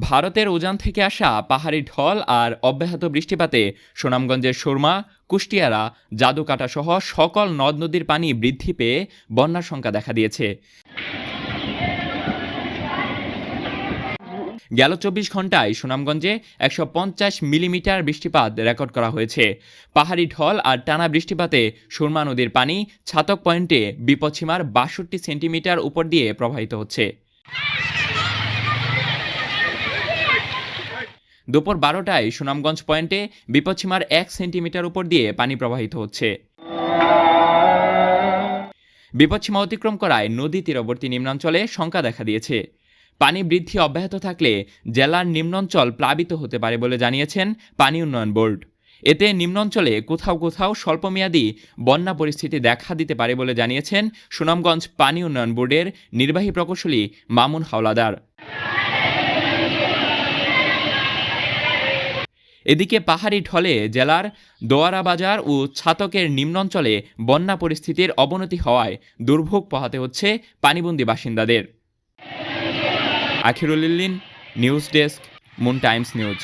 ভারতের উজান থেকে আসা পাহাড়ি ঢল আর অব্যাহত বৃষ্টিপাতে সুনামগঞ্জের সুরমা, কুষ্টিয়ারা, জাদুকাটা সহ সকল নদ নদীর পানি বৃদ্ধি পেয়ে বন্যার সংখ্যা দেখা দিয়েছে। গেল চব্বিশ ঘন্টায় সুনামগঞ্জে একশো পঞ্চাশ মিলিমিটার বৃষ্টিপাত রেকর্ড করা হয়েছে। পাহাড়ি ঢল আর টানা বৃষ্টিপাতে সুরমা নদীর পানি ছাতক পয়েন্টে বিপদসীমার বাষট্টি সেন্টিমিটার উপর দিয়ে প্রবাহিত হচ্ছে। দুপুর বারোটায় সুনামগঞ্জ পয়েন্টে বিপদসীমার এক সেন্টিমিটার উপর দিয়ে পানি প্রবাহিত হচ্ছে। বিপদসীমা অতিক্রম করায় নদী তীরবর্তী নিম্নাঞ্চলে শঙ্কা দেখা দিয়েছে। পানি বৃদ্ধি অব্যাহত থাকলে জেলার নিম্নাঞ্চল প্লাবিত হতে পারে বলে জানিয়েছেন পানি উন্নয়ন বোর্ড। এতে নিম্নাঞ্চলে কোথাও কোথাও স্বল্পমেয়াদী বন্যা পরিস্থিতি দেখা দিতে পারে বলে জানিয়েছেন সুনামগঞ্জ পানি উন্নয়ন বোর্ডের নির্বাহী প্রকৌশলী মামুন হাওলাদার। এদিকে পাহাড়ি ঢলে জেলার দোয়ারা বাজার ও ছাতকের নিম্নাঞ্চলে বন্যা পরিস্থিতির অবনতি হওয়ায় দুর্ভোগ পোহাতে হচ্ছে পানিবন্দি বাসিন্দাদের। Akhirul news desk, Moon Times news.